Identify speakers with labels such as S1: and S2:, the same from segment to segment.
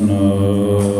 S1: no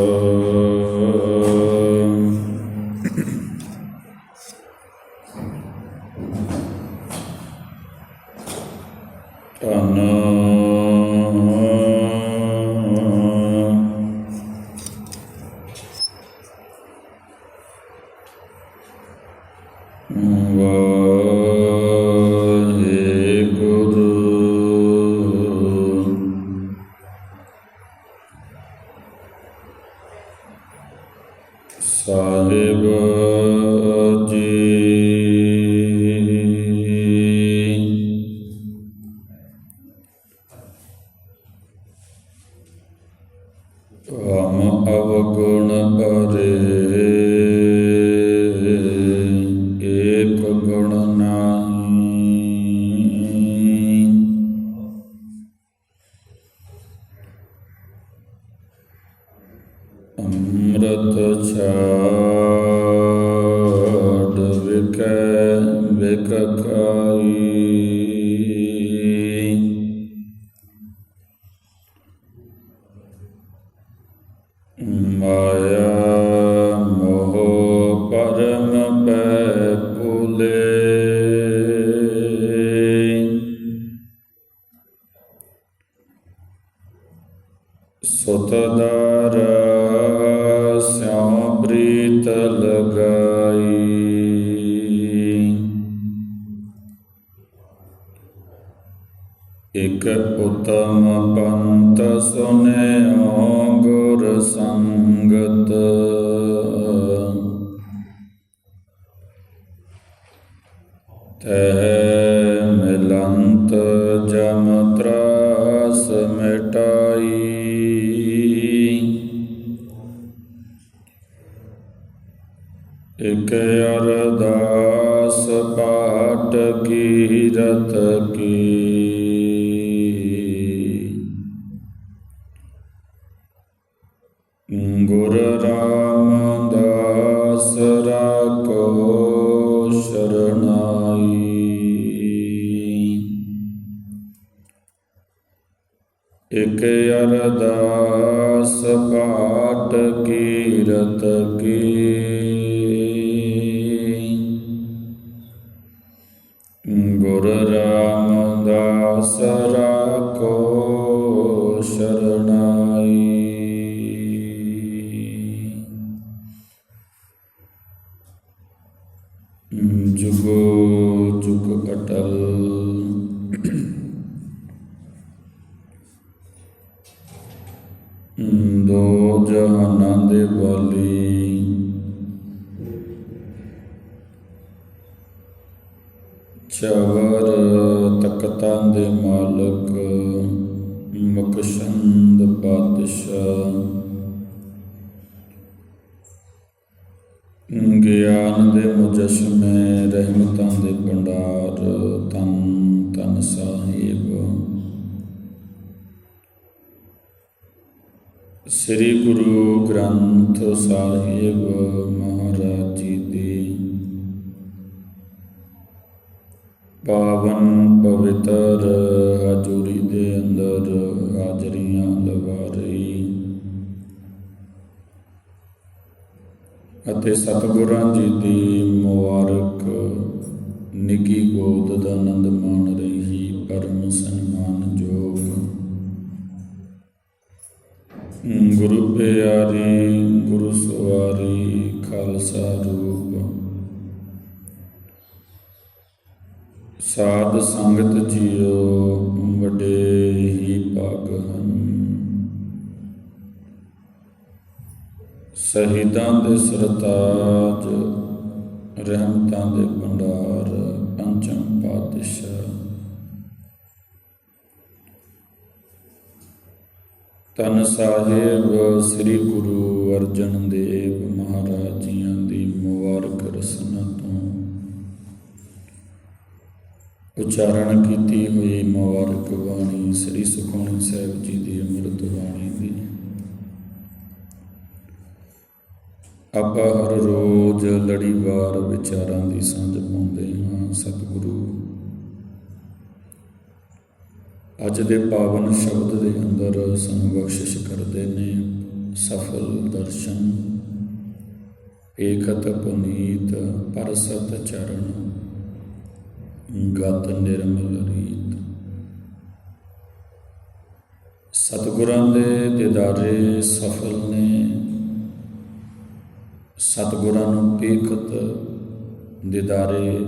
S1: ਇਕ ਅਰਦਾਸ ਪਾਟ ਕੀਰਤ ਕੀ। ਗੁਰ ਰਾਮਦਾਸ ਰਾਖੋ ਸ਼ਰਨਾਈ। ਇਕ ਅਰਦਾਸ ਜੁਗੋ ਜੁਗ ਅਟਲ। ਦੋ ਜਹਾਨਾਂ ਦੇ ਵਾਲੀ। ਚਵਰ ਤਖਤਾਂ ਦੇ ਮਾਲਕ। ਮਕਸ਼ੰਦ ਪਾਤਸ਼ਾਹ ਗਿਆਨ ਦੇ ਮੁਜਸਮੇ ਰਹਿਮਤਾਂ ਦੇ ਭੰਡਾਰ, ਤਨ ਤਨ ਸਾਹਿਬ। ਸ੍ਰੀ ਗੁਰੂ ਗ੍ਰੰਥ ਸਾਹਿਬ ਮਹਾ ਪਾਵਨ ਪਵਿੱਤਰ, ਹਜ਼ੂਰੀ ਦੇ ਅੰਦਰ ਹਾਜ਼ਰੀਆਂ ਲਵਾ ਰਹੀ। ਅਤੇ ਸਤਿਗੁਰਾਂ ਜੀ ਦੀ ਮੁਬਾਰਕ, ਨਿੱਕੀ ਗੋਦ ਦਾ ਆਨੰਦ ਮਾਣ ਰਹੀ, ਪਰਮ ਸਨਮਾਨ ਸਨਮਾਨਯੋਗ ਗੁਰੂ ਪਿਆਰੀ, ਗੁਰੂ ਸਵਾਰੀ, ਖਾਲਸਾ ਰੂਪ ਸਾਧ ਸੰਗਤ ਜੀਓ ਵੱਡੇ ਹੀ ਭਾਗ ਹਨ। ਸ਼ਹੀਦਾਂ ਦੇ ਸਰਤਾਜ, ਰਹਿਮਤਾਂ ਦੇ ਭੰਡਾਰ, ਪੰਚਮ ਪਾਤਸ਼ਾਹ। ਤਨ ਸਾਹਿਬ, ਸ੍ਰੀ ਗੁਰੂ ਅਰਜਨ ਦੇਵ ਮਹਾਰਾਜ ਜੀਆਂ ਦੀ ਮੁਬਾਰਕ ਰਸਨਾ ਉਚਾਰਨ ਕੀਤੀ ਹੋਈ ਮੁਬਾਰਕ ਬਾਣੀ, ਸ੍ਰੀ ਸੁਖਮਨੀ ਸਾਹਿਬ ਜੀ ਦੀ ਅੰਮ੍ਰਿਤ ਬਾਣੀ ਦੀ। ਆਪਾਂ ਹਰ ਰੋਜ਼ ਲੜੀਵਾਰ ਵਿਚਾਰਾਂ ਦੀ ਸਾਂਝ ਪਾਉਂਦੇ ਹਾਂ, ਸਤਿਗੁਰੂ। ਅੱਜ ਦੇ ਪਾਵਨ ਸ਼ਬਦ ਦੇ ਅੰਦਰ ਸਾਨੂੰ ਬਖਸ਼ਿਸ਼ ਕਰਦੇ ਨੇ ਸਫਲ ਦਰਸ਼ਨ, ਏਕਤ ਪੁਨੀਤ ਪਰਸਤ ਚਰਨ। ਗਤ ਨਿਰਮਲ ਰੀਤ। ਸਤਿਗੁਰਾਂ ਦੇ ਦਿਦਾਰੇ ਸਫਲ ਨੇ। ਸਤਿਗੁਰਾਂ ਨੂੰ ਪੇਖਤ ਦਿਦਾਰੇ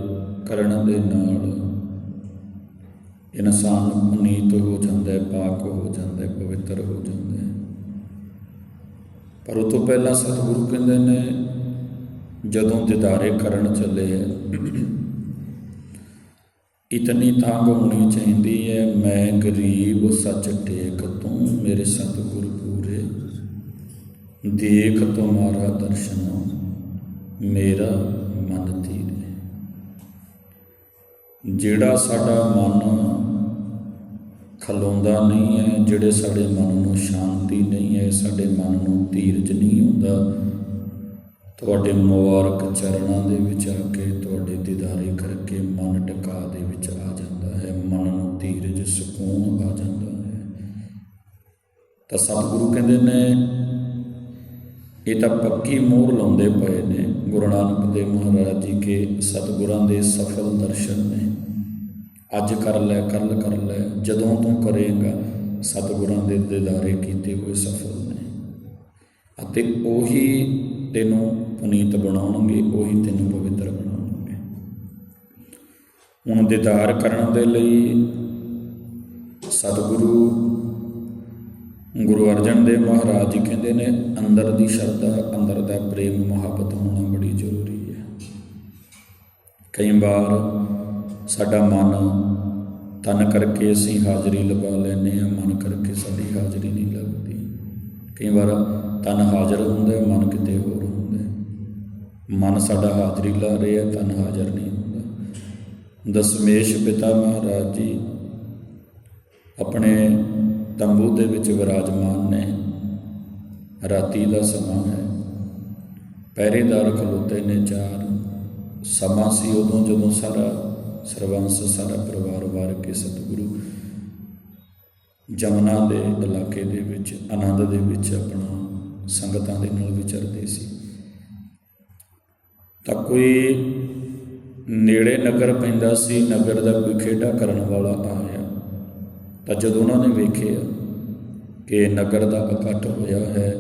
S1: ਕਰਨ ਦੇ ਨਾਲ। ਇਨਸਾਨ ਪੁਨੀਤ ਹੋ ਜਾਂਦਾ ਹੈ ਪਾਕ ਹੋ ਜਾਂਦਾ ਹੈ ਪਵਿੱਤਰ ਹੋ ਜਾਂਦਾ ਹੈ। ਪਰ ਉਹ ਤੋਂ ਪਹਿਲਾਂ ਸਤਿਗੁਰੂ ਕਹਿੰਦੇ ਨੇ, ਜਦੋਂ ਦਿਦਾਰੇ ਕਰਨ ਚੱਲੇ ਹੈ ਇਤਨੀ ਤਾਂਗ ਹੋਣੀ ਚਾਹੀਦੀ ਹੈ। ਮੈਂ ਗਰੀਬ ਸੱਚ ਟੇਕ ਤੂੰ ਮੇਰੇ ਸਤਿਗੁਰ ਪੂਰੇ। ਦੇਖ ਤੁਮਾਰਾ ਦਰਸ਼ਨ, ਮੇਰਾ ਮਨ ਧੀਰੇ। ਜਿਹੜਾ ਸਾਡਾ ਮਨ ਖਲੋਂਦਾ ਨਹੀਂ ਹੈ, ਜਿਹੜੇ ਸਾਡੇ ਮਨ ਨੂੰ ਸ਼ਾਂਤੀ ਨਹੀਂ ਹੈ, ਸਾਡੇ ਮਨ ਨੂੰ ਧੀਰਜ ਨਹੀਂ ਹੁੰਦਾ, ਤੁਹਾਡੇ ਮੁਬਾਰਕ ਚਰਨਾਂ ਦੇ ਵਿੱਚ ਆ ਕੇ, ਤੁਹਾਡੇ ਦੀਦਾਰੇ ਕਰਕੇ ਮਨ ਟਿਕਾ ਦੇ। ਨੂੰ ਸਕੂਨ ਆ ਜਾਂਦਾ ਹੈ। ਤਾਂ ਸਤਿਗੁਰੂ ਕਹਿੰਦੇ ਨੇ, ਇਹ ਤਾਂ ਪੱਕੀ ਮੋਹਰ ਲਾਉਂਦੇ ਪਏ ਨੇ। ਗੁਰੂ ਨਾਨਕ ਦੇਵ ਮਹਾਰਾਜ ਜੀ ਕੇ ਸਤਿਗੁਰਾਂ ਦੇ ਸਫਲ ਦਰਸ਼ਨ ਨੇ। ਅੱਜ ਕਰ ਲੈ, ਕੱਲ ਕਰ ਲੈ, ਜਦੋਂ ਤੂੰ ਕਰੇਗਾ, ਸਤਿਗੁਰਾਂ ਦੇ ਦਿਦਾਰੇ ਕੀਤੇ ਹੋਏ ਸਫਲ ਨੇ। ਅਤੇ ਉਹੀ ਤੈਨੂੰ ਪੁਨੀਤ ਬਣਾਉਣਗੇ, ਉਹੀ ਤੈਨੂੰ ਪਵਿੱਤਰ ਬਣਾਉਣਗੇ। ਹੁਣ ਦਿਦਾਰ ਕਰਨ ਦੇ ਲਈ ਸਤਿਗੁਰੂ। ਗੁਰੂ ਅਰਜਨ ਦੇਵ ਮਹਾਰਾਜ ਜੀ ਕਹਿੰਦੇ ਨੇ, ਅੰਦਰ ਦੀ ਸ਼ਰਧਾ, ਅੰਦਰ ਦਾ ਪ੍ਰੇਮ ਮੁਹੱਬਤ ਹੋਣਾ ਬੜੀ ਜ਼ਰੂਰੀ ਹੈ। ਕਈ ਵਾਰ ਸਾਡਾ ਮਨ ਤਨ ਕਰਕੇ ਅਸੀਂ ਹਾਜ਼ਰੀ ਲਗਾ ਲੈਂਦੇ ਹਾਂ, ਮਨ ਕਰਕੇ ਸਾਡੀ ਹਾਜ਼ਰੀ ਨਹੀਂ ਲੱਗਦੀ। ਕਈ ਵਾਰ ਤਨ ਹਾਜ਼ਰ ਹੁੰਦਾ, ਮਨ ਕਿਤੇ ਹੋਰ ਹੁੰਦਾ। ਮਨ ਸਾਡਾ ਹਾਜ਼ਰੀ ਲਾ ਰਿਹਾ, ਤਨ ਹਾਜ਼ਰ ਨਹੀਂ ਹੁੰਦਾ। ਦਸਮੇਸ਼ ਪਿਤਾ ਮਹਾਰਾਜ ਜੀ ਆਪਣੇ ਤੰਬੂ ਦੇ ਵਿੱਚ ਵਿਰਾਜਮਾਨ ਨੇ। ਰਾਤੀ ਦਾ ਸਮਾਂ ਹੈ। ਪਹਿਰੇਦਾਰ ਖਲੋਤੇ ਨੇ ਚਾਰ। ਸਮਾਂ ਸੀ ਉਦੋਂ ਜਦੋਂ ਸਾਰਾ ਸਰਵੰਸ, ਸਾਰਾ ਪਰਿਵਾਰ ਵਾਰ ਕੇ ਸਤਿਗੁਰੂ ਜਮਨਾ ਦੇ ਇਲਾਕੇ ਦੇ ਵਿੱਚ, ਆਨੰਦ ਦੇ ਵਿੱਚ ਆਪਣਾ ਸੰਗਤਾਂ ਦੇ ਨਾਲ ਵਿਚਰਦੇ ਸੀ। ਤਾਂ ਕੋਈ ਨੇੜੇ ਨਗਰ ਪੈਂਦਾ ਸੀ, ਨਗਰ ਦਾ ਕੋਈ ਖੇਡਾ ਕਰਨ ਵਾਲਾ ਆਇਆ ਤਾਂ ਜਦੋਂ ਉਹਨਾਂ ਨੇ ਵੇਖਿਆ ਕਿ ਨਗਰ ਦਾ ਇਕੱਠ ਹੋਇਆ ਹੈ,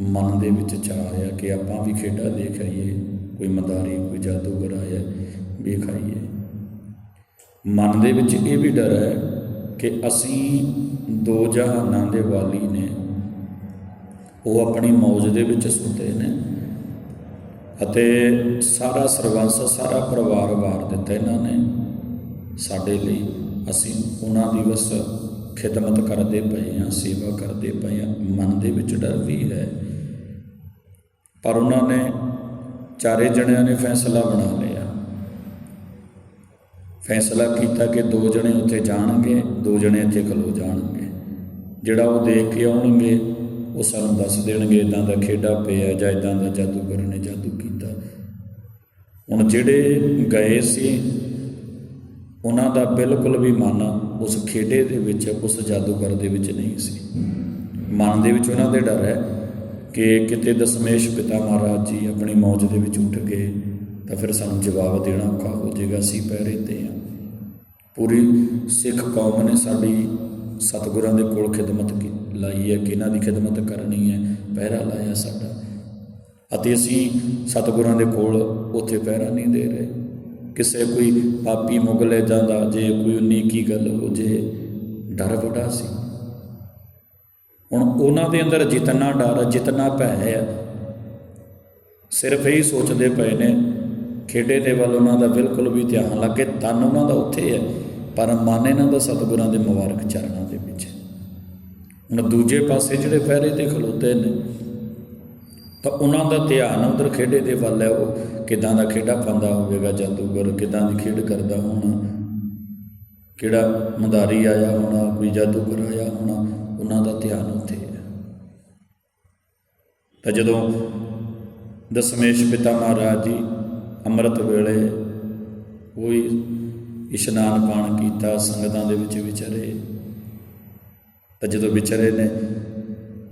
S1: ਮਨ ਦੇ ਵਿੱਚ ਚਾਹ ਆਇਆ ਕਿ ਆਪਾਂ ਵੀ ਖੇਡਾਂ ਦੇਖ ਆਈਏ, ਕੋਈ ਮਦਾਰੀ, ਕੋਈ ਜਾਦੂਗਰ ਆਇਆ, ਵੇਖ ਆਈਏ। ਮਨ ਦੇ ਵਿੱਚ ਇਹ ਵੀ ਡਰ ਹੈ ਕਿ ਅਸੀਂ ਦੋ ਜਹਾਨਾਂ ਦੇ ਵਾਲੀ ਨੇ, ਉਹ ਆਪਣੀ ਮੌਜ ਦੇ ਵਿੱਚ ਸੁੱਤੇ ਨੇ ਅਤੇ ਸਾਰਾ ਸਰਵੰਸ, ਸਾਰਾ ਪਰਿਵਾਰ ਵਾਰ ਦਿੱਤਾ ਇਹਨਾਂ ਨੇ ਸਾਡੇ ਲਈ। ਅਸੀਂ ਉਹਨਾਂ ਦੀ ਬਸ ਖਿਦਮਤ ਕਰਦੇ ਪਏ ਹਾਂ, ਸੇਵਾ ਕਰਦੇ ਪਏ ਹਾਂ। ਮਨ ਦੇ ਵਿੱਚ ਡਰ ਵੀ ਹੈ। ਪਰ ਉਹਨਾਂ ਨੇ ਚਾਰੇ ਜਣਿਆਂ ਨੇ ਫੈਸਲਾ ਬਣਾ ਲਿਆ। ਫੈਸਲਾ ਕੀਤਾ ਕਿ ਦੋ ਜਣੇ ਉੱਥੇ ਜਾਣਗੇ, ਦੋ ਜਣੇ ਇੱਥੇ ਖਲੋ ਜਾਣਗੇ। ਜਿਹੜਾ ਉਹ ਦੇਖ ਕੇ ਆਉਣਗੇ, ਉਹ ਸਾਨੂੰ ਦੱਸ ਦੇਣਗੇ ਇਦਾਂ ਦਾ ਖੇਡਾ ਪਿਆ ਜਾਂ ਇਦਾਂ ਦਾ ਜਾਦੂਗਰ ਨੇ ਜਾਦੂ ਕੀਤਾ। ਹੁਣ ਜਿਹੜੇ ਗਏ ਸੀ ਉਹਨਾਂ ਦਾ ਬਿਲਕੁਲ ਵੀ ਮਨ ਉਸ ਖੇਡੇ ਦੇ ਵਿੱਚ, ਉਸ ਜਾਦੂਗਰ ਦੇ ਵਿੱਚ ਨਹੀਂ ਸੀ। ਮਨ ਦੇ ਵਿੱਚ ਉਹਨਾਂ ਦੇ ਡਰ ਹੈ ਕਿ ਕਿਤੇ ਦਸ਼ਮੇਸ਼ ਪਿਤਾ ਮਹਾਰਾਜ ਜੀ ਆਪਣੀ ਮੌਜ ਦੇ ਵਿੱਚ ਉੱਠ ਗਏ, ਤਾਂ ਫਿਰ ਸਾਨੂੰ ਜਵਾਬ ਦੇਣਾ ਔਖਾ ਹੋ ਜਾਏਗਾ, ਅਸੀਂ ਪਹਿਰੇ ਤੇ ਹਾਂ। ਪੂਰੀ ਸਿੱਖ ਕੌਮ ਨੇ ਸਾਡੀ ਸਤਿਗੁਰਾਂ ਦੇ ਕੋਲ ਖਿਦਮਤ ਲਾਈ ਹੈ ਕਿ ਇਹਨਾਂ ਦੀ ਖਿਦਮਤ ਕਰਨੀ ਹੈ, ਪਹਿਰਾ ਲਾਇਆ ਸਾਡਾ। ਅਤੇ ਅਸੀਂ ਸਤਿਗੁਰਾਂ ਦੇ ਕੋਲ ਉੱਥੇ ਪਹਿਰਾ ਨਹੀਂ ਦੇ ਰਹੇ। ਕਿਸੇ ਕੋਈ ਪਾਪੀ ਮੁਗਲ ਏਦਾਂ ਦਾ ਜੇ ਕੋਈ ਨੀਕੀ ਗੱਲ ਹੋ ਜੇ, ਡਰ ਬੜਾ ਸੀ। ਹੁਣ ਉਹਨਾਂ ਦੇ ਅੰਦਰ ਜਿਤਨਾ ਡਰ, ਜਿਤਨਾ ਭੈ ਹੈ ਸਿਰਫ ਇਹੀ ਸੋਚਦੇ ਪਏ ਨੇ, ਖੇਡੇ ਦੇ ਵੱਲ ਉਹਨਾਂ ਦਾ ਬਿਲਕੁਲ ਵੀ ਧਿਆਨ ਲੱਗੇ ਤਨ ਉਹਨਾਂ ਦਾ ਉੱਥੇ ਹੈ ਪਰ ਮਨ ਇਹਨਾਂ ਦਾ ਸਤਿਗੁਰਾਂ ਦੇ ਮੁਬਾਰਕ ਚਰਨਾਂ ਦੇ ਵਿੱਚ। ਹੁਣ ਦੂਜੇ ਪਾਸੇ ਜਿਹੜੇ ਪਹਿਰੇ ਤੇ ਖਲੋਤੇ ਨੇ ਤਾਂ ਉਹਨਾਂ ਦਾ ਧਿਆਨ ਉਧਰ ਖੇਡੇ ਦੇ ਵੱਲ ਹੈ ਉਹ ਕਿਦਾਂ ਦਾ ਖੇਡਾ ਪਾਉਂਦਾ ਹੋਵੇਗਾ ਜਾਦੂਗਰ, ਕਿਦਾਂ ਦੀ ਖੇਡ ਕਰਦਾ ਹੋਣਾ, ਕਿਹੜਾ ਮੰਦਾਰੀ ਆਇਆ ਹੋਣਾ, ਕੋਈ ਜਾਦੂਗਰ ਆਇਆ ਹੋਣਾ, ਉਹਨਾਂ ਦਾ ਧਿਆਨ ਉੱਥੇ ਹੈ। ਤਾਂ ਜਦੋਂ ਦਸ਼ਮੇਸ਼ ਪਿਤਾ ਮਹਾਰਾਜ ਜੀ ਅੰਮ੍ਰਿਤ ਵੇਲੇ ਕੋਈ ਇਸ਼ਨਾਨ ਪਾਣ ਕੀਤਾ, ਸੰਗਤਾਂ ਦੇ ਵਿੱਚ ਵਿਚਰੇ, ਤਾਂ ਜਦੋਂ ਵਿਚਰੇ ਨੇ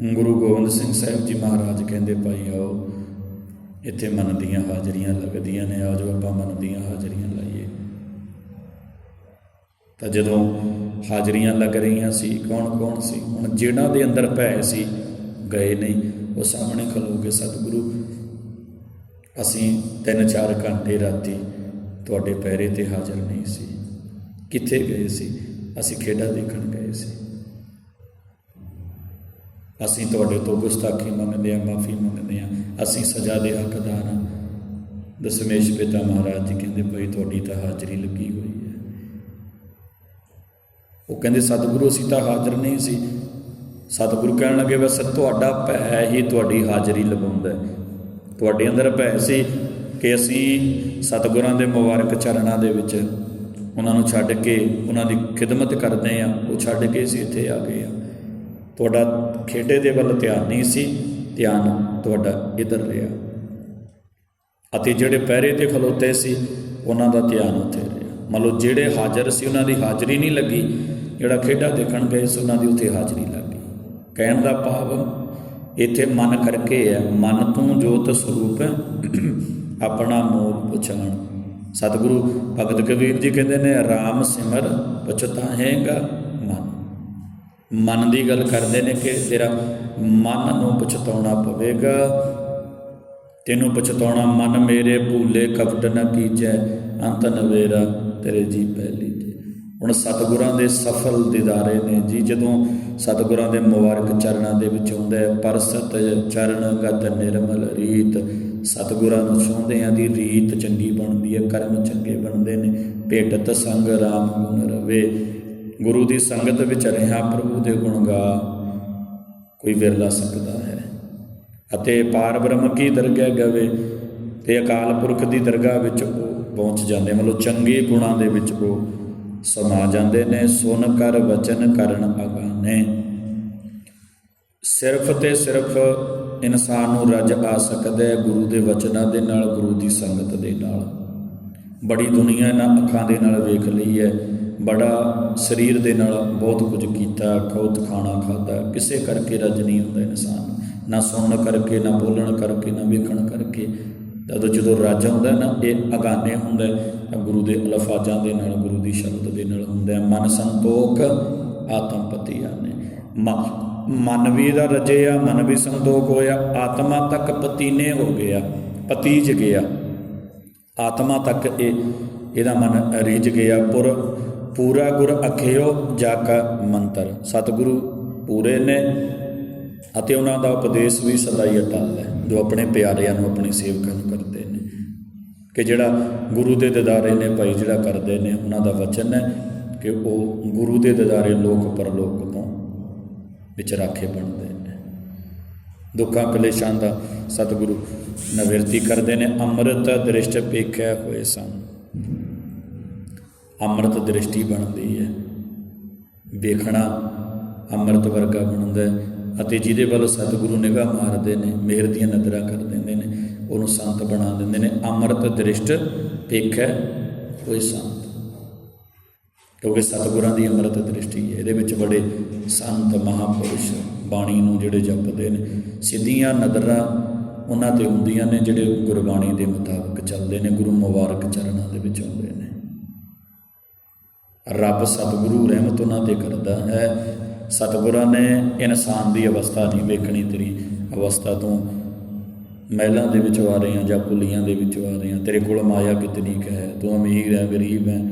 S1: ਗੁਰੂ ਗੋਬਿੰਦ ਸਿੰਘ ਸਾਹਿਬ ਜੀ ਮਹਾਰਾਜ ਕਹਿੰਦੇ ਭਾਈ ਆਓ, ਇੱਥੇ ਮਨ ਦੀਆਂ ਹਾਜ਼ਰੀਆਂ ਲੱਗਦੀਆਂ ਨੇ, ਆਓ ਜੋ ਆਪਾਂ ਮਨ ਦੀਆਂ ਹਾਜ਼ਰੀਆਂ ਲਾਈਏ। ਤਾਂ ਜਦੋਂ ਹਾਜ਼ਰੀਆਂ ਲੱਗ ਰਹੀਆਂ ਸੀ ਕੌਣ ਕੌਣ ਸੀ? ਹੁਣ ਜਿਹਨਾਂ ਦੇ ਅੰਦਰ ਭੈ ਸੀ, ਗਏ ਨਹੀਂ, ਉਹ ਸਾਹਮਣੇ ਖਲੋਗੇ ਸਤਿਗੁਰੂ, ਅਸੀਂ 3-4 ਘੰਟੇ ਰਾਤੀ ਤੁਹਾਡੇ ਪੈਰੇ ਤੇ ਹਾਜ਼ਰ ਨਹੀਂ ਸੀ। ਕਿੱਥੇ ਗਏ ਸੀ? ਅਸੀਂ ਖੇਡਾਂ ਦੇਖਣ ਗਏ ਸੀ। ਅਸੀਂ ਤੁਹਾਡੇ ਤੋਂ ਗੁਸਤਾਖੀ ਮੰਗਦੇ ਹਾਂ, ਮਾਫੀ ਮੰਗਦੇ ਹਾਂ। ਅਸੀਂ ਸਜ਼ਾ ਦੇ ਹੱਕਦਾਰ ਹਾਂ। ਦਸ਼ਮੇਸ਼ ਪਿਤਾ ਮਹਾਰਾਜ ਜੀ ਕਹਿੰਦੇ ਭਾਈ, ਤੁਹਾਡੀ ਤਾਂ ਹਾਜ਼ਰੀ ਲੱਗੀ ਹੋਈ ਹੈ। ਉਹ ਕਹਿੰਦੇ, ਸਤਿਗੁਰੂ, ਅਸੀਂ ਤਾਂ ਹਾਜ਼ਰ ਨਹੀਂ ਸੀ। ਸਤਿਗੁਰੂ ਕਹਿਣ ਲੱਗੇ, ਬਸ ਤੁਹਾਡਾ ਭੈ ਹੀ ਤੁਹਾਡੀ ਹਾਜ਼ਰੀ ਲਗਾਉਂਦਾ ਤੁਹਾਡੇ ਅੰਦਰ ਭੈ ਸੀ ਕਿ ਅਸੀਂ ਸਤਿਗੁਰਾਂ ਦੇ ਮੁਬਾਰਕ ਚਰਨਾਂ ਦੇ ਵਿੱਚ ਉਹਨਾਂ ਨੂੰ ਛੱਡ ਕੇ ਉਹਨਾਂ ਦੀ ਖਿਦਮਤ ਕਰਦੇ ਆ ਉਹ ਛੱਡ ਕੇ ਅਸੀਂ ਇੱਥੇ ਆ ਗਏ ਆ ਤੁਹਾਡਾ ਖੇਡੇ ਦੇ ਵੱਲ ਧਿਆਨ ਨਹੀਂ ਸੀ, ਧਿਆਨ ਤੁਹਾਡਾ ਇਧਰ ਰਿਹਾ। ਅਤੇ ਜਿਹੜੇ ਪਹਿਰੇ ਤੇ ਖਲੋਤੇ ਸੀ, ਉਹਨਾਂ ਦਾ ਧਿਆਨ ਉੱਥੇ ਰਿਹਾ। ਮੰਨ ਲਓ ਜਿਹੜੇ ਹਾਜ਼ਰ ਸੀ, ਉਹਨਾਂ ਦੀ ਹਾਜ਼ਰੀ ਨਹੀਂ ਲੱਗੀ। ਜਿਹੜਾ ਖੇਡਾਂ ਦੇਖਣ ਗਏ ਸੀ, ਉਹਨਾਂ ਦੀ ਉੱਥੇ ਹਾਜ਼ਰੀ ਲੱਗ ਗਈ। ਕਹਿਣ ਦਾ ਭਾਵ, ਇੱਥੇ ਮਨ ਕਰਕੇ ਹੈ ਮਨ ਤੋਂ ਜੋਤ ਸਰੂਪ ਆਪਣਾ ਮੂਲ ਪਛਾਣ। ਸਤਿਗੁਰੂ ਭਗਤ ਕਬੀਰ ਜੀ ਕਹਿੰਦੇ ਨੇ, ਰਾਮ ਸਿਮਰ ਪਛਤਾਹੇਗਾ ਮਨ ਦੀ ਗੱਲ ਕਰਦੇ ਨੇ ਕਿ ਤੇਰਾ ਮਨ ਨੂੰ ਪਛਤਾਉਣਾ ਪਵੇਗਾ। ਤੈਨੂੰ ਪਛਤਾਉਣਾ ਮਨ ਮੇਰੇ ਭੂਲੇ ਕਪਟ ਨ ਕੀਜੈ, ਅੰਤ ਨਵੇਰਾ ਤੇਰੇ ਜੀ ਪਹਿਲੀ ਤੇ। ਹੁਣ ਸਤਿਗੁਰਾਂ ਦੇ ਸਫਲ ਦਿਦਾਰੇ ਨੇ ਜੀ, ਜਦੋਂ ਸਤਿਗੁਰਾਂ ਦੇ ਮੁਬਾਰਕ ਚਰਨਾਂ ਦੇ ਵਿੱਚ ਆਉਂਦਾ ਹੈ ਪਰਸਤ ਚਰਨ ਗਤ ਨਿਰਮਲ ਰੀਤ। ਸਤਿਗੁਰਾਂ ਨੂੰ ਛੋਹਦੇ ਦੀ ਰੀਤ ਚੰਗੀ ਬਣਦੀ ਹੈ, ਕਰਮ ਚੰਗੇ ਬਣਦੇ ਨੇ। ਭੇਟਤ ਸੰਗ ਰਾਮ ਗੁਣ ਰਵੇ। ਗੁਰੂ ਦੀ ਸੰਗਤ ਵਿੱਚ ਰਹਾ ਪ੍ਰਭੂ ਦੇ ਗੁਣ ਗਾ ਕੋਈ ਵਿਰਲਾ ਸਕਦਾ ਹੈ। ਅਤੇ ਪਾਰ ਬ੍ਰਹਮ ਕੀ ਦਰਗਾਹ ਗਵੇ ਤੇ ਅਕਾਲ ਪੁਰਖ ਦੀ ਦਰਗਾਹ ਵਿੱਚ ਉਹ ਪਹੁੰਚ ਜਾਂਦੇ, ਮਤਲਬ ਚੰਗੇ ਗੁਣਾਂ ਦੇ ਵਿੱਚ ਉਹ ਸਮਾ ਜਾਂਦੇ ਨੇ, ਸੁਨ ਕਰ ਵਚਨ ਕਰਨ ਅਗਾਨੇ। ਸਿਰਫ ਤੇ ਸਿਰਫ ਇਨਸਾਨ ਨੂੰ ਰੱਜ ਆ ਸਕਦਾ ਹੈ ਗੁਰੂ ਦੇ ਵਚਨਾਂ ਦੇ ਨਾਲ, ਗੁਰੂ ਦੀ ਸੰਗਤ ਦੇ ਨਾਲ। ਬੜੀ ਦੁਨੀਆ ਇਹਨਾਂ ਅੱਖਾਂ ਦੇ ਨਾਲ ਵੇਖ ਲਈ ਹੈ। ਬੜਾ ਸਰੀਰ ਦੇ ਨਾਲ ਬਹੁਤ ਕੁਝ ਕੀਤਾ ਖੌਤ ਖਾਣਾ ਖਾਦਾ ਕਿਸੇ ਕਰਕੇ ਰੱਜ ਨਹੀਂ ਹੁੰਦਾ ਇਨਸਾਨ ਨਾ। ਸੁਣਨ ਕਰਕੇ, ਨਾ ਬੋਲਣ ਕਰਕੇ, ਨਾ ਵੇਖਣ ਕਰਕੇ। ਜਦੋਂ ਜਦੋਂ ਰੱਜ ਹੁੰਦਾ ਨਾ, ਇਹ ਅਗਾਨੇ ਹੁੰਦਾ ਗੁਰੂ ਦੇ ਅਲਫਾਜ਼ਾਂ ਦੇ ਨਾਲ, ਗੁਰੂ ਦੀ ਸ਼ਬਦ ਦੇ ਨਾਲ ਹੁੰਦਾ ਮਨ ਸੰਤੋਖ, ਆਤਮ ਪਤੀ ਆਨੇ ਮਨ ਵੀ ਦਾ ਰਜਿਆ ਮਨ ਵੀ ਸੰਤੋਖ ਹੋਇਆ, ਆਤਮਾ ਤੱਕ ਪਤੀਨੇ ਹੋ ਗਿਆ, ਪਤੀਜ ਗਿਆ। ਆਤਮਾ ਤੱਕ ਇਹ, ਇਹਦਾ ਮਨ ਰਿਜ ਗਿਆ, ਪੁਰ ਪੂਰਾ ਗੁਰ ਅਖਿਓ ਜਾ ਕਾ ਮੰਤਰ। ਸਤਿਗੁਰੂ ਪੂਰੇ ਨੇ ਅਤੇ ਉਹਨਾਂ ਦਾ ਉਪਦੇਸ਼ ਵੀ ਸਦਾ ਹੀ ਅਟਲ ਹੈ, ਜੋ ਆਪਣੇ ਪਿਆਰਿਆਂ ਨੂੰ ਆਪਣੇ ਸੇਵਕਾਂ ਨੂੰ ਕਰਦੇ ਨੇ। ਕਿ ਜਿਹੜਾ ਗੁਰੂ ਦੇ ਦਿਦਾਰੇ ਨੇ ਭਾਈ ਜਿਹੜਾ ਕਰਦੇ ਨੇ, ਉਹਨਾਂ ਦਾ ਵਚਨ ਹੈ ਕਿ ਉਹ ਗੁਰੂ ਦੇ ਦਿਦਾਰੇ ਲੋਕ ਪਰਲੋਕ ਤੋਂ ਵਿੱਚ ਰਾਖੇ ਬਣਦੇ ਨੇ। ਦੁੱਖਾਂ ਕਲੇਸ਼ਾਂ ਦਾ ਸਤਿਗੁਰੂ ਨਵਿਰਤੀ ਕਰਦੇ ਨੇ, ਅੰਮ੍ਰਿਤ ਦ੍ਰਿਸ਼ਟ ਪੇਖਿਆ ਹੋਏ ਸਨ। ਅੰਮ੍ਰਿਤ ਦ੍ਰਿਸ਼ਟੀ ਬਣਦੀ ਹੈ। ਵੇਖਣਾ ਅੰਮ੍ਰਿਤ ਵਰਗਾ ਬਣਦਾ ਹੈ ਅਤੇ ਜਿਹਦੇ ਵੱਲ ਸਤਿਗੁਰੂ ਨਿਗਾਹ ਮਾਰਦੇ ਨੇ, ਮਿਹਰ ਦੀਆਂ ਨਜ਼ਰਾਂ ਕਰ ਦਿੰਦੇ ਨੇ, ਉਹਨੂੰ ਸੰਤ ਬਣਾ ਦਿੰਦੇ ਨੇ। ਅੰਮ੍ਰਿਤ ਦ੍ਰਿਸ਼ਟ ਪੇਖਿਆ ਹੋਏ ਸੰਤ। ਕਿਉਂਕਿ ਸਤਿਗੁਰਾਂ ਦੀ ਅੰਮ੍ਰਿਤ ਦ੍ਰਿਸ਼ਟੀ ਹੈ, ਇਹਦੇ ਵਿੱਚ ਬੜੇ ਸੰਤ ਮਹਾਪੁਰਸ਼ ਬਾਣੀ ਨੂੰ ਜਿਹੜੇ ਜਪਦੇ ਨੇ। ਸਿੱਧੀਆਂ ਨਜ਼ਰਾਂ ਉਹਨਾਂ ਤੇ ਹੁੰਦੀਆਂ ਨੇ, ਜਿਹੜੇ ਗੁਰਬਾਣੀ ਦੇ ਮੁਤਾਬਕ ਚੱਲਦੇ ਨੇ, ਗੁਰੂ ਮੁਬਾਰਕ ਚਰਨਾਂ ਦੇ ਵਿੱਚ ਆਉਂਦੇ ਨੇ। ਰੱਬ ਸਤਿਗੁਰੂ ਰਹਿਮਤ ਉਹਨਾਂ ਤੇ ਕਰਦਾ ਹੈ। ਸਤਿਗੁਰਾਂ ਨੇ ਇਨਸਾਨ ਦੀ ਅਵਸਥਾ ਨਹੀਂ ਵੇਖਣੀ, ਤੇਰੀ ਅਵਸਥਾ ਤੋਂ ਮਹਿਲਾਂ ਦੇ ਵਿੱਚ ਆ ਰਹੇ ਆ ਜਾਂ ਕੁਲੀਆਂ ਦੇ ਵਿੱਚ ਆ ਰਹੇ ਆ ਤੇਰੇ ਕੋਲ ਮਾਇਆ ਕਿਤਨੀ ਕੁ ਹੈ? ਤੂੰ ਅਮੀਰ ਹੈ, ਗਰੀਬ ਹੈ।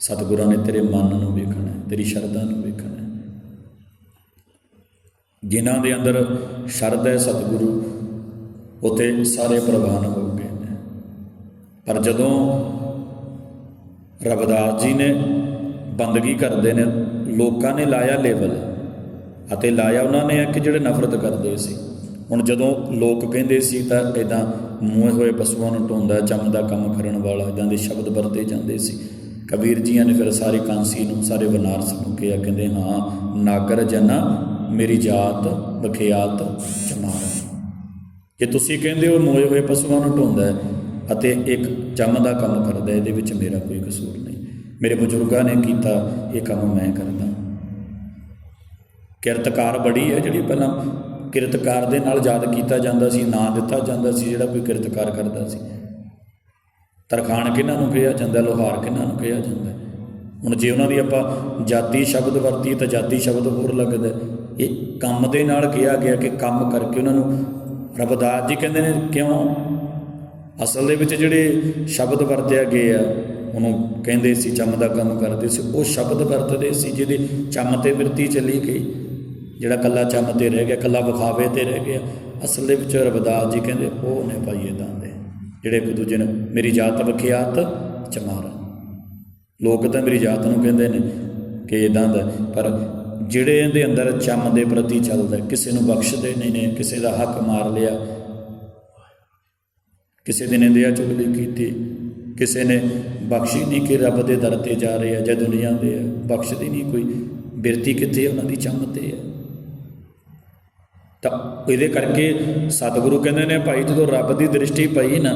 S1: ਸਤਿਗੁਰਾਂ ਨੇ ਤੇਰੇ ਮਨ ਨੂੰ ਵੇਖਣਾ ਹੈ, ਤੇਰੀ ਸ਼ਰਧਾ ਨੂੰ ਵੇਖਣਾ ਹੈ। ਜਿਨ੍ਹਾਂ ਦੇ ਅੰਦਰ ਸ਼ਰਧਾ ਹੈ ਸਤਿਗੁਰੂ ਉਤੇ ਸਾਰੇ ਪ੍ਰਵਾਨ ਹੋ ਗਏ ਨੇ। ਪਰ ਜਦੋਂ ਰਬਦਾਸ ਜੀ ਨੇ ਬੰਦਗੀ ਕਰਦੇ ਨੇ, ਲੋਕਾਂ ਨੇ ਲਾਇਆ ਲੇਬਲ ਅਤੇ ਲਾਇਆ ਉਹਨਾਂ ਨੇ ਕਿ ਜਿਹੜੇ ਨਫ਼ਰਤ ਕਰਦੇ ਸੀ। ਹੁਣ ਜਦੋਂ ਲੋਕ ਕਹਿੰਦੇ ਸੀ ਤਾਂ ਇਦਾਂ ਮੂੰਹ ਹੋਏ ਪਸ਼ੂਆਂ ਨੂੰ ਢੋਂਦਾ, ਚੰਮ ਦਾ ਕੰਮ ਕਰਨ ਵਾਲਾ ਇਦਾਂ ਦੇ ਸ਼ਬਦ ਵਰਤੇ ਜਾਂਦੇ ਸੀ। ਕਬੀਰ ਜੀਆਂ ਨੇ ਫਿਰ ਸਾਰੇ ਕਾਂਸੀ ਨੂੰ, ਸਾਰੇ ਬਨਾਰਸ ਨੂੰ ਕਿਹਾ, ਕਹਿੰਦੇ, ਹਾਂ, ਨਾਗਰ ਜਨਾ, ਮੇਰੀ ਜਾਤ ਬਖਿਆਤ ਚਮਾਰ ਜੇ ਤੁਸੀਂ ਕਹਿੰਦੇ ਹੋ ਮੋਏ ਹੋਏ ਪਸ਼ੂਆਂ ਨੂੰ ਢੋਂਦਾ ਅਤੇ ਇੱਕ ਚੰਮ ਦਾ ਕੰਮ ਕਰਦਾ, ਇਹਦੇ ਵਿੱਚ ਮੇਰਾ ਕੋਈ ਕਸੂਰ ਨਹੀਂ। ਮੇਰੇ ਬਜ਼ੁਰਗਾਂ ਨੇ ਕੀਤਾ, ਇਹ ਕੰਮ ਮੈਂ ਕਰਦਾ। ਕਿਰਤਕਾਰ ਬੜੀ ਹੈ ਜਿਹੜੀ ਪਹਿਲਾਂ ਕਿਰਤਕਾਰ ਦੇ ਨਾਲ ਯਾਦ ਕੀਤਾ ਜਾਂਦਾ ਸੀ, ਨਾਂ ਦਿੱਤਾ ਜਾਂਦਾ ਸੀ, ਜਿਹੜਾ ਕੋਈ ਕਿਰਤਕਾਰ ਕਰਦਾ ਸੀ। ਤਰਖਾਣ ਕਿਹਨਾਂ ਨੂੰ ਕਿਹਾ ਜਾਂਦਾ, ਲੋਹਾਰ ਕਿਹਨਾਂ ਨੂੰ ਕਿਹਾ ਜਾਂਦਾ? ਹੁਣ ਜੇ ਉਹਨਾਂ ਦੀ ਆਪਾਂ ਜਾਤੀ ਸ਼ਬਦ ਵਰਤੀ ਤਾਂ ਜਾਤੀ ਸ਼ਬਦ ਹੋਰ ਲੱਗਦਾ। ਇਹ ਕੰਮ ਦੇ ਨਾਲ ਕਿਹਾ ਗਿਆ ਕਿ ਕੰਮ ਕਰਕੇ ਉਹਨਾਂ ਨੂੰ ਰਬਦਾਸ ਜੀ ਕਹਿੰਦੇ ਨੇ, ਕਿਉਂ? ਅਸਲ ਦੇ ਵਿੱਚ ਜਿਹੜੇ ਸ਼ਬਦ ਵਰਤਿਆ ਗਏ ਆ, ਉਹਨੂੰ ਕਹਿੰਦੇ ਸੀ, ਚੰਮ ਦਾ ਕੰਮ ਕਰਦੇ ਸੀ, ਉਹ ਸ਼ਬਦ ਵਰਤਦੇ ਸੀ, ਜਿਹਦੇ ਚੰਮ ਤੇ ਵਰਤੀ ਚੱਲੀ ਗਈ। ਜਿਹੜਾ ਕੱਲਾ ਚੰਮ ਤੇ ਰਹਿ ਗਿਆ, ਕੱਲਾ ਵਿਖਾਵੇ ਤੇ ਰਹਿ ਗਿਆ। ਅਸਲ ਦੇ ਵਿੱਚ ਰਬਦਾਸ ਜੀ ਕਹਿੰਦੇ, ਉਹ ਨੇ ਭਾਈ ਇਦਾਂ ਦੇ, ਜਿਹੜੇ ਇੱਕ ਦੂਜੇ ਨੂੰ, ਮੇਰੀ ਜਾਤ ਵਖਿਆਤ ਚਮਾਰ ਲੋਕ ਤਾਂ ਮੇਰੀ ਜਾਤ ਨੂੰ ਕਹਿੰਦੇ ਨੇ ਕਿ ਇਦਾਂ ਦਾ, ਪਰ ਜਿਹੜੇ ਇਹਦੇ ਅੰਦਰ ਚੰਮ ਦੇ ਪ੍ਰਤੀ ਚੱਲਦਾ, ਕਿਸੇ ਨੂੰ ਬਖਸ਼ਦੇ ਨਹੀਂ ਨੇ, ਕਿਸੇ ਦਾ ਹੱਕ ਮਾਰ ਲਿਆ ਕਿਸੇ ਦੀ ਨਿੰਦਿਆ ਚੁਗਲੀ ਕੀਤੀ, ਕਿਸੇ ਨੇ ਬਖਸ਼ੀ ਨਹੀਂ ਕਿ ਰੱਬ ਦੇ ਦਰ ਤੇ ਜਾ ਰਹੇ ਆ, ਜਾਂ ਦੁਨੀਆ ਦੇ ਆ, ਬਖਸ਼ਦੀ ਨਹੀਂ ਕੋਈ, ਬਿਰਤੀ ਕਿੱਥੇ ਉਹਨਾਂ ਦੀ ਚੰਮ ਤੇ ਹੈ ਤਾਂ ਇਹਦੇ ਕਰਕੇ ਸਤਿਗੁਰੂ ਕਹਿੰਦੇ ਨੇ, ਭਾਈ ਜਦੋਂ ਰੱਬ ਦੀ ਦ੍ਰਿਸ਼ਟੀ ਪਈ ਨਾ,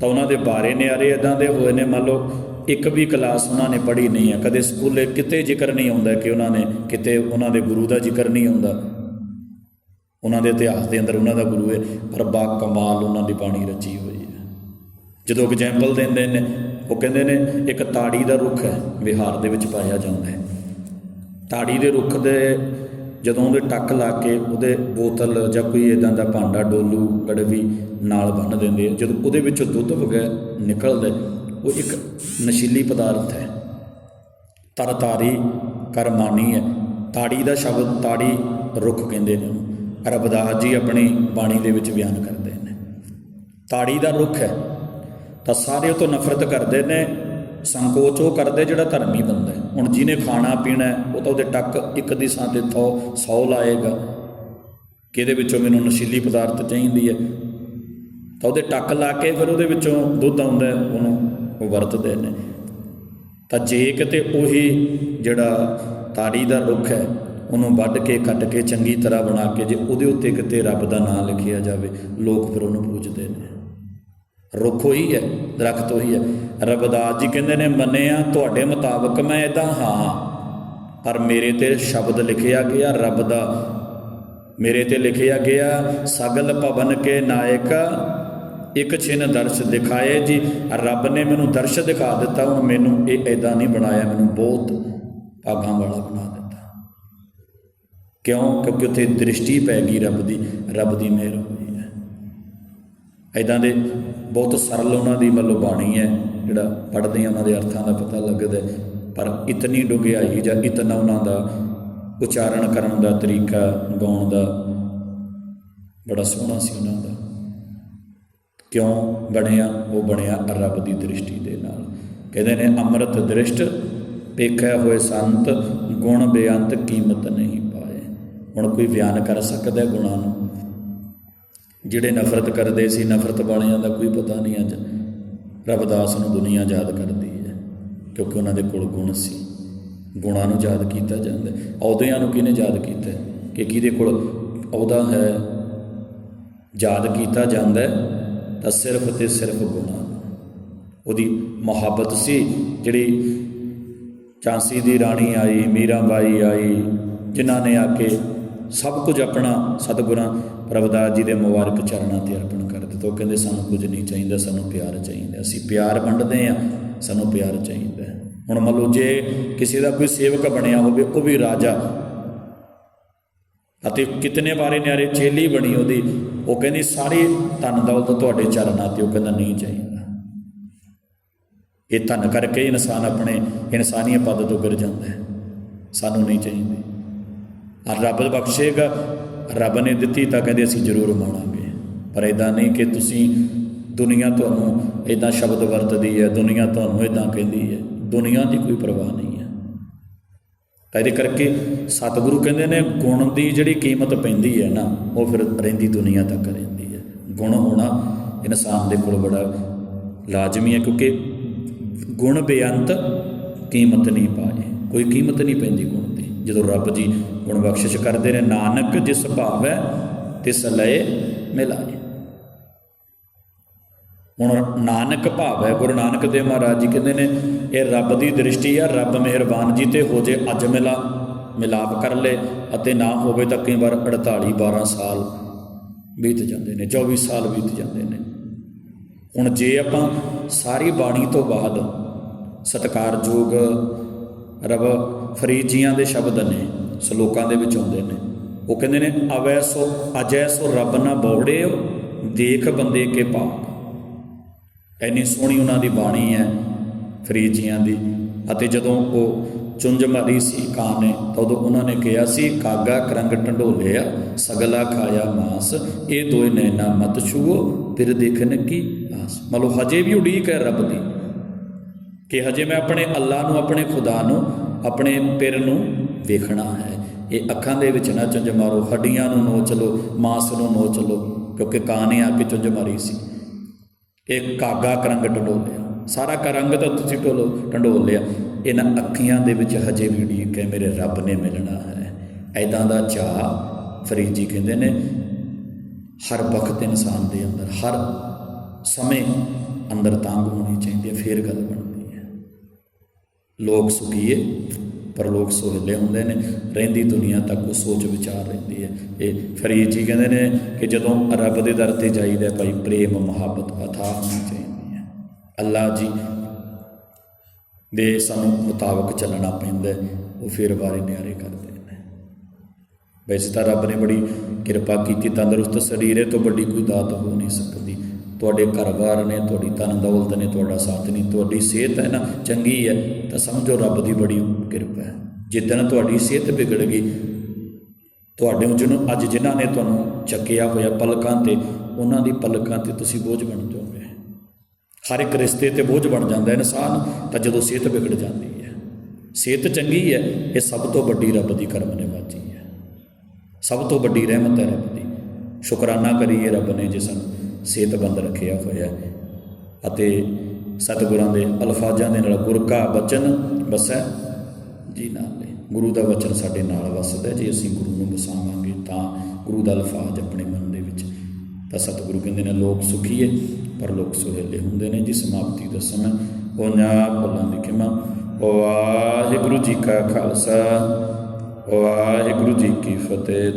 S1: ਤਾਂ ਉਹਨਾਂ ਦੇ ਬਾਰੇ ਨਿਆਰੇ ਇਦਾਂ ਦੇ ਹੋਏ ਨੇ, ਮੰਨ ਲਓ ਇੱਕ ਵੀ ਕਲਾਸ ਉਹਨਾਂ ਨੇ ਪੜ੍ਹੀ ਨਹੀਂ ਹੈ ਕਦੇ ਸਕੂਲੇ ਕਿਤੇ ਜ਼ਿਕਰ ਨਹੀਂ ਆਉਂਦਾ ਕਿ ਉਹਨਾਂ ਨੇ, ਕਿਤੇ ਉਹਨਾਂ ਦੇ ਗੁਰੂ ਦਾ ਜ਼ਿਕਰ ਨਹੀਂ ਆਉਂਦਾ। ਉਹਨਾਂ ਦੇ ਇਤਿਹਾਸ ਦੇ ਅੰਦਰ ਉਹਨਾਂ ਦਾ ਗੁਰੂ ਹੈ, ਪਰ ਬਾ ਕਮਾਲ ਉਹਨਾਂ ਦੀ ਬਾਣੀ ਰਚੀ ਹੋਈ ਹੈ। ਜਦੋਂ ਐਗਜ਼ਾਮਪਲ ਦਿੰਦੇ ਨੇ, ਉਹ ਕਹਿੰਦੇ ਨੇ, ਇੱਕ ਤਾੜੀ ਦਾ ਰੁੱਖ ਹੈ, ਵਿਹਾਰ ਦੇ ਵਿੱਚ ਪਾਇਆ ਜਾਂਦਾ ਹੈ। ਤਾੜੀ ਦੇ ਰੁੱਖ ਦੇ ਜਦੋਂ ਉਹਦੇ ਟੱਕ ਲਾ ਕੇ ਉਹਦੇ ਬੋਤਲ ਜਾਂ ਕੋਈ ਇਦਾਂ ਦਾ ਭਾਂਡਾ, ਡੋਲੂ ਗੜਵੀ ਨਾਲ ਬੰਨ ਦਿੰਦੇ ਆ। ਜਦੋਂ ਉਹਦੇ ਵਿੱਚੋਂ ਦੁੱਧ ਵਗੈ, ਨਿਕਲਦਾ ਉਹ ਇੱਕ ਨਸ਼ੀਲੀ ਪਦਾਰਥ ਹੈ। ਤਰਤਾਰੀ ਕਰਮਾਨੀ ਹੈ। ਤਾੜੀ ਦਾ ਸ਼ਬਦ ਤਾੜੀ ਰੁੱਖ ਕਹਿੰਦੇ ਨੇ ਉਹਨੂੰ ਰਬਦਾਸ ਜੀ ਆਪਣੀ ਬਾਣੀ ਦੇ ਵਿੱਚ ਬਿਆਨ ਕਰਦੇ ਨੇ। ਤਾੜੀ ਦਾ ਰੁੱਖ ਹੈ, ਤਾਂ ਸਾਰੇ ਉਹ ਤੋਂ ਨਫ਼ਰਤ ਕਰਦੇ ਨੇ, ਸੰਕੋਚ ਉਹ ਕਰਦੇ ਜਿਹੜਾ ਧਰਮੀ ਬੰਦਾ ਹੁਣ ਜਿਹਨੇ ਖਾਣਾ ਪੀਣਾ ਉਹ ਤਾਂ ਉਹਦੇ ਟੱਕ ਇੱਕ ਦੀ ਥਾਂ ਤੇ ਥੋ 100 ਲਾਏਗਾ। ਕਿ ਇਹਦੇ ਵਿੱਚੋਂ ਮੈਨੂੰ ਨਸ਼ੀਲੀ ਪਦਾਰਥ ਚਾਹੀਦੀ ਹੈ? ਤਾਂ ਉਹਦੇ ਟੱਕ ਲਾ ਕੇ ਫਿਰ ਉਹਦੇ ਵਿੱਚੋਂ ਦੁੱਧ ਆਉਂਦਾ ਉਹਨੂੰ ਉਹ ਵਰਤਦੇ ਨੇ। ਤਾਂ ਜੇ ਕਿਤੇ ਉਹੀ ਜਿਹੜਾ ਤਾੜੀ ਦਾ ਰੁੱਖ ਹੈ ਉਹਨੂੰ ਵੱਢ ਕੇ, ਕੱਟ ਕੇ ਚੰਗੀ ਤਰ੍ਹਾਂ ਬਣਾ ਕੇ ਜੇ ਉਹਦੇ ਉੱਤੇ ਕਿਤੇ ਰੱਬ ਦਾ ਨਾਮ ਲਿਖਿਆ ਜਾਵੇ, ਲੋਕ ਫਿਰ ਉਹਨੂੰ ਪੂਜਦੇ ਨੇ। ਰੁੱਖ ਉਹੀ ਹੈ, ਦਰਖਤ ਉਹੀ ਹੈ। ਰਬਦਾਸ ਜੀ ਕਹਿੰਦੇ ਨੇ, ਮੰਨਿਆ ਤੁਹਾਡੇ ਮੁਤਾਬਕ ਮੈਂ ਇਦਾਂ ਹਾਂ, ਪਰ ਮੇਰੇ ਤੇ ਸ਼ਬਦ ਲਿਖਿਆ ਗਿਆ ਰੱਬ ਦਾ। ਮੇਰੇ ਤੇ ਲਿਖਿਆ ਗਿਆ, ਸਗਲ ਭਵਨ ਕੇ ਨਾਇਕ, ਇੱਕ ਛਿਨ ਦਰਸ਼ ਦਿਖਾਏ ਜੀ। ਰੱਬ ਨੇ ਮੈਨੂੰ ਦਰਸ਼ ਦਿਖਾ ਦਿੱਤਾ, ਹੁਣ ਮੈਨੂੰ ਇਹ ਐਦਾਂ ਨਹੀਂ ਬਣਾਇਆ, ਮੈਨੂੰ ਬਹੁਤ ਭਾਗਾਂ ਵਾਲਾ ਬਣਾ ਦਿੱਤਾ ਕਿਉਂ? ਕਿਉਂਕਿ ਉੱਥੇ ਦ੍ਰਿਸ਼ਟੀ ਪੈ ਗਈ ਰੱਬ ਦੀ ਰੱਬ ਦੀ ਮਿਹਰ ਹੋਈ ਹੈ। ਐਦਾਂ ਦੇ ਬਹੁਤ ਸਰਲ ਉਹਨਾਂ ਦੀ ਮਤਲਬ ਬਾਣੀ ਹੈ, ਜਿਹੜਾ ਪੜ੍ਹਦੇ ਆ ਉਹਨਾਂ ਦੇ ਅਰਥਾਂ ਦਾ ਪਤਾ ਲੱਗਦਾ ਪਰ ਇਤਨੀ ਡੁੰਗਿਆਈ ਜਾਂ ਇਤਨਾ ਉਹਨਾਂ ਦਾ ਉਚਾਰਨ ਕਰਨ ਦਾ ਤਰੀਕਾ, ਗਾਉਣ ਦਾ ਬੜਾ ਸੋਹਣਾ ਸੀ ਉਹਨਾਂ ਦਾ। ਕਿਉਂ ਬਣਿਆ? ਉਹ ਬਣਿਆ ਰੱਬ ਦੀ ਦ੍ਰਿਸ਼ਟੀ ਦੇ ਨਾਲ। ਕਹਿੰਦੇ ਨੇ, ਅੰਮ੍ਰਿਤ ਦ੍ਰਿਸ਼ਟ ਵੇਖਿਆ ਹੋਏ ਸੰਤ, ਗੁਣ ਬੇਅੰਤ ਕੀਮਤ ਨਹੀਂ। ਹੁਣ ਕੋਈ ਬਿਆਨ ਕਰ ਸਕਦਾ ਹੈ ਗੁਣਾਂ ਨੂੰ? ਜਿਹੜੇ ਨਫ਼ਰਤ ਕਰਦੇ ਸੀ, ਨਫ਼ਰਤ ਵਾਲਿਆਂ ਦਾ ਕੋਈ ਪਤਾ ਨਹੀਂ ਅੱਜ। ਰਬਦਾਸ ਨੂੰ ਦੁਨੀਆ ਯਾਦ ਕਰਦੀ ਹੈ, ਕਿਉਂਕਿ ਉਹਨਾਂ ਦੇ ਕੋਲ ਗੁਣ ਸੀ। ਗੁਣਾਂ ਨੂੰ ਯਾਦ ਕੀਤਾ ਜਾਂਦਾ ਅਹੁਦਿਆਂ ਨੂੰ ਕਿਹਨੇ ਯਾਦ ਕੀਤਾ ਕਿ ਕਿਹਦੇ ਕੋਲ ਅਹੁਦਾ ਹੈ? ਯਾਦ ਕੀਤਾ ਜਾਂਦਾ ਤਾਂ ਸਿਰਫ ਤੇ ਸਿਰਫ ਗੁਣਾਂ ਨੂੰ। ਉਹਦੀ ਮੁਹੱਬਤ ਸੀ, ਜਿਹੜੀ ਝਾਂਸੀ ਦੀ ਰਾਣੀ ਆਈ, ਮੀਰਾਬਾਈ ਆਈ, ਜਿਨ੍ਹਾਂ ਨੇ ਆ ਕੇ ਸਭ ਕੁਝ ਆਪਣਾ ਸਤਿਗੁਰਾਂ ਪ੍ਰਭਦਾਸ ਜੀ ਦੇ ਮੁਬਾਰਕ ਚਰਨਾਂ ਤੇ ਅਰਪਣ ਕਰ ਦਿੱਤਾ ਉਹ ਕਹਿੰਦੇ ਸਾਨੂੰ ਕੁਝ ਨਹੀਂ ਚਾਹੀਦਾ, ਸਾਨੂੰ ਪਿਆਰ ਚਾਹੀਦਾ। ਅਸੀਂ ਪਿਆਰ ਵੰਡਦੇ ਆ ਸਾਨੂੰ ਪਿਆਰ ਚਾਹੀਦਾ ਹੁਣ ਮੰਨ ਲਓ ਜੇ ਕਿਸੇ ਦਾ ਕੋਈ ਸੇਵਕ ਬਣਿਆ ਹੋਵੇ, ਉਹ ਵੀ ਰਾਜਾ। ਅਤੇ ਕਿਤਨੇ ਬਾਰੇ ਨਿਆਰੇ ਚੇਲੀ ਬਣੀ ਉਹਦੀ, ਉਹ ਕਹਿੰਦੀ ਸਾਰੇ ਧਨ ਦੌਲਤ ਤੁਹਾਡੇ ਚਰਨਾਂ ਤੇ, ਉਹ ਕਹਿੰਦਾ ਨਹੀਂ ਚਾਹੀਦਾ। ਇਹ ਧਨ ਕਰਕੇ ਹੀ ਇਨਸਾਨ ਆਪਣੇ ਇਨਸਾਨੀਅਤ ਪਦ ਤੋਂ ਗਿਰ ਜਾਂਦਾ ਹੈ। ਸਾਨੂੰ ਨਹੀਂ ਚਾਹੀਦੀ। ਰੱਬ ਬਖਸ਼ੇਗਾ। ਰੱਬ ਨੇ ਦਿੱਤੀ ਤਾਂ ਕਹਿੰਦੇ ਅਸੀਂ ਜ਼ਰੂਰ ਮਾਣਾਂਗੇ ਪਰ ਇਦਾਂ ਨਹੀਂ ਕਿ ਤੁਸੀਂ ਦੁਨੀਆ ਤੁਹਾਨੂੰ ਇਦਾਂ ਸ਼ਬਦ ਵਰਤਦੀ ਹੈ, ਦੁਨੀਆ ਤੁਹਾਨੂੰ ਇਦਾਂ ਕਹਿੰਦੀ ਹੈ। ਦੁਨੀਆ ਦੀ ਕੋਈ ਪਰਵਾਹ ਨਹੀਂ ਹੈ। ਤਾਂ ਇਹਦੇ ਕਰਕੇ ਸਤਿਗੁਰੂ ਕਹਿੰਦੇ ਨੇ, ਗੁਣ ਦੀ ਜਿਹੜੀ ਕੀਮਤ ਪੈਂਦੀ ਹੈ ਨਾ, ਉਹ ਫਿਰ ਰਹਿੰਦੀ ਦੁਨੀਆ ਤੱਕ ਰਹਿੰਦੀ ਹੈ। ਗੁਣ ਹੋਣਾ ਇਨਸਾਨ ਦੇ ਕੋਲ ਬੜਾ ਲਾਜ਼ਮੀ ਹੈ, ਕਿਉਂਕਿ ਗੁਣ ਬੇਅੰਤ ਕੀਮਤ ਨਹੀਂ ਪਾਏ। ਕੋਈ ਕੀਮਤ ਨਹੀਂ ਪੈਂਦੀ ਗੁਣ ਦੀ। ਜਦੋਂ ਰੱਬ ਜੀ ਗੁਣ ਬਖਸ਼ਿਸ਼ ਕਰਦੇ ਨੇ, ਨਾਨਕ ਜਿਸ ਭਾਵੈ ਤਿਸ ਲਏ ਮਿਲਾਏ। ਹੁਣ ਨਾਨਕ ਭਾਵ ਹੈ ਗੁਰੂ ਨਾਨਕ ਦੇਵ ਮਹਾਰਾਜ ਜੀ ਕਹਿੰਦੇ ਨੇ, ਇਹ ਰੱਬ ਦੀ ਦ੍ਰਿਸ਼ਟੀ ਆ, ਰੱਬ ਮਿਹਰਬਾਨ ਜੀ ਤੇ ਹੋ ਜੇ ਅੱਜ ਮਿਲਾ, ਮਿਲਾਪ ਕਰ ਲੇ ਅਤੇ ਨਾ ਹੋਵੇ ਤਾਂ ਕਈ ਵਾਰ 48 12 ਸਾਲ ਬੀਤ ਜਾਂਦੇ ਨੇ 24 ਸਾਲ ਬੀਤ ਜਾਂਦੇ ਨੇ। ਹੁਣ ਜੇ ਆਪਾਂ ਸਾਰੀ ਬਾਣੀ ਤੋਂ ਬਾਅਦ ਸਤਕਾਰਯੋਗ ਰਬ ਫਰੀਦ ਜੀਆਂ ਦੇ ਸ਼ਬਦ ਨੇ ਸ਼ਲੋਕਾਂ ਦੇ ਵਿੱਚ ਆਉਂਦੇ ਨੇ। ਉਹ ਕਹਿੰਦੇ ਨੇ ਅਵੈ ਸੋ ਅਜੈ ਸੋ ਰੱਬ ਨਾ ਬੌੜਿਓ, ਦੇਖ ਬੰਦੇ ਕੇ ਪਾਪ ਐਨੀ ਸੋਹਣੀ ਉਹਨਾਂ ਦੀ ਬਾਣੀ ਹੈ ਫਰੀਦ ਜੀਆਂ ਦੀ। ਅਤੇ ਜਦੋਂ ਉਹ ਚੁੰਝ ਮਾਰੀ ਸੀ ਕਾਂ ਨੇ, ਤਾਂ ਉਦੋਂ ਉਹਨਾਂ ਨੇ ਕਿਹਾ ਸੀ, ਕਾਗਾ ਕਰੰਗ ਢੰਡੋਲਿਆ ਸਗਲਾ ਖਾਇਆ ਮਾਸ, ਇਹ ਦੋਏ ਨੈਣਾ ਮਤ ਛੂਓ, ਫਿਰ ਦੇਖਣ ਕੀ ਆਸ। ਮਤਲਬ ਹਜੇ ਵੀ ਉਡੀਕ ਹੈ ਰੱਬ ਦੀ ਕਿ ਹਜੇ ਮੈਂ ਆਪਣੇ ਅੱਲਾ ਨੂੰ, ਆਪਣੇ ਖੁਦਾ ਨੂੰ, ਆਪਣੇ ਪਿਰ ਨੂੰ ਵੇਖਣਾ ਹੈ। ਇਹ ਅੱਖਾਂ ਦੇ ਵਿੱਚ ਨਾ ਚੁੰਝ ਮਾਰੋ, ਹੱਡੀਆਂ ਨੂੰ ਨੋਚ ਲਓ, ਮਾਸ ਨੂੰ ਨੋਚ ਲਓ, ਕਿਉਂਕਿ ਕਾਂ ਨੇ ਆ ਕੇ ਚੁੰਝ ਮਾਰੀ ਸੀ। ਇਹ ਕਾਗਾ ਕਰੰਗ ਢੰਡੋਲਿਆ ਸਾਰਾ ਕਰੰਗ ਤਾਂ ਤੁਸੀਂ ਢੋਲੋ ਟੰਡੋਲ ਲਿਆ ਇਹਨਾਂ ਅੱਖੀਆਂ ਦੇ ਵਿੱਚ ਹਜੇ ਵੀ ਉਡੀਕ ਹੈ, ਮੇਰੇ ਰੱਬ ਨੇ ਮਿਲਣਾ ਹੈ। ਐਦਾਂ ਦਾ ਚਾਹ ਫਰੀਦ ਜੀ ਕਹਿੰਦੇ ਨੇ, ਹਰ ਵਕਤ ਇਨਸਾਨ ਦੇ ਅੰਦਰ, ਹਰ ਸਮੇਂ ਅੰਦਰ ਤਾਂਗ ਹੋਣੀ ਚਾਹੀਦੀ ਹੈ, ਫੇਰ ਗੱਲ ਬਣਦੀ ਹੈ। ਲੋਕ ਸੁਖੀਏ ਪਰ ਲੋਕ ਸੋਹਲੇ ਹੁੰਦੇ ਨੇ, ਰਹਿੰਦੀ ਦੁਨੀਆ ਤੱਕ ਉਹ ਸੋਚ ਵਿਚਾਰ ਰਹਿੰਦੀ ਹੈ। ਇਹ ਫਰੀਦ ਜੀ ਕਹਿੰਦੇ ਨੇ ਕਿ ਜਦੋਂ ਰੱਬ ਦੇ ਦਰ ਤੇ ਜਾਈਦਾ ਭਾਈ, ਪ੍ਰੇਮ, ਮੁਹੱਬਤ, ਅਥਾਹ ਹੋਣੀ ਚਾਹੀਦੀ ਹੈ। ਅੱਲਾ ਜੀ ਦੇ ਸਾਨੂੰ ਮੁਤਾਬਕ ਚੱਲਣਾ ਪੈਂਦਾ ਉਹ ਫਿਰ ਵਾਰੇ ਨਿਆਰੇ ਕਰਦੇ ਨੇ। ਵੈਸੇ ਤਾਂ ਰੱਬ ਨੇ ਬੜੀ ਕਿਰਪਾ ਕੀਤੀ, ਤੰਦਰੁਸਤ ਸਰੀਰ ਹੈ, ਤੋਂ ਵੱਡੀ ਕੋਈ ਦਾਤ ਹੋ ਨਹੀਂ ਸਕਦੀ। ਤੁਹਾਡੇ ਘਰ-ਬਾਰ ਨੇ, ਤੁਹਾਡੀ ਤਨ ਦੌਲਤ ਨੇ, ਤੁਹਾਡਾ ਸਾਥ ਨਹੀਂ, ਤੁਹਾਡੀ ਸਿਹਤ ਹੈ ਨਾ ਚੰਗੀ ਹੈ, ਤਾਂ ਸਮਝੋ ਰੱਬ ਦੀ ਬੜੀ ਕਿਰਪਾ ਹੈ। ਜਿੱਦਣ ਤੁਹਾਡੀ ਸਿਹਤ ਵਿਗੜ ਗਈ, ਤੁਹਾਡੇ ਜਿਹਨੂੰ ਅੱਜ ਜਿਨ੍ਹਾਂ ਨੇ ਤੁਹਾਨੂੰ ਚੱਕਿਆ ਹੋਇਆ ਪਲਕਾਂ ਤੇ, ਉਹਨਾਂ ਦੀ ਪਲਕਾਂ ਤੇ ਤੁਸੀਂ ਬੋਝ ਬਣ ਜਾਓਗੇ ਹਰ ਇੱਕ ਰਿਸ਼ਤੇ ਤੇ ਬੋਝ ਬਣ ਜਾਂਦਾ ਇਨਸਾਨ ਤਾਂ ਜਦੋਂ ਸਿਹਤ ਵਿਗੜ ਜਾਂਦੀ ਹੈ। ਸਿਹਤ ਚੰਗੀ ਹੈ, ਇਹ ਸਭ ਤੋਂ ਵੱਡੀ ਰੱਬ ਦੀ ਕਰਮ ਨਿਵਾਜੀ ਹੈ। ਸਭ ਤੋਂ ਵੱਡੀ ਰਹਿਮਤ ਹੈ ਰੱਬ ਦੀ। ਸ਼ੁਕਰਾਨਾ ਕਰੀਏ ਰੱਬ ਨੇ ਜਿਸ ਨੂੰ ਸਿਹਤਬੰਦ ਰੱਖਿਆ ਹੋਇਆ ਹੈ। ਅਤੇ ਸਤਿਗੁਰਾਂ ਦੇ ਅਲਫਾਜ਼ਾਂ ਦੇ ਨਾਲ ਗੁਰ ਕਾ ਬਚਨ ਵਸੈ। ਜੀ ਨਾਲੇ ਗੁਰੂ ਦਾ ਵਚਨ ਸਾਡੇ ਨਾਲ ਵਸਦਾ ਜੇ ਅਸੀਂ ਗੁਰੂ ਨੂੰ ਵਸਾਵਾਂਗੇ ਤਾਂ ਗੁਰੂ ਦਾ ਅਲਫਾਜ਼ ਆਪਣੇ ਮਨ ਦੇ ਵਿੱਚ, ਤਾਂ ਸਤਿਗੁਰੂ ਕਹਿੰਦੇ ਨੇ ਲੋਕ ਸੁਖੀਏ ਪਰ ਲੋਕ ਸੁਹੇਲੇ ਹੁੰਦੇ ਨੇ। ਜੀ ਸਮਾਪਤੀ ਦਾ ਸਮਾਂ ਉਹਨਾਂ ਭੁੱਲਾਂ ਦੀ ਖਿਮਾ। ਵਾਹਿਗੁਰੂ ਜੀ ਕਾ ਖਾਲਸਾ, ਵਾਹਿਗੁਰੂ ਜੀ ਕੀ ਫਤਿਹ।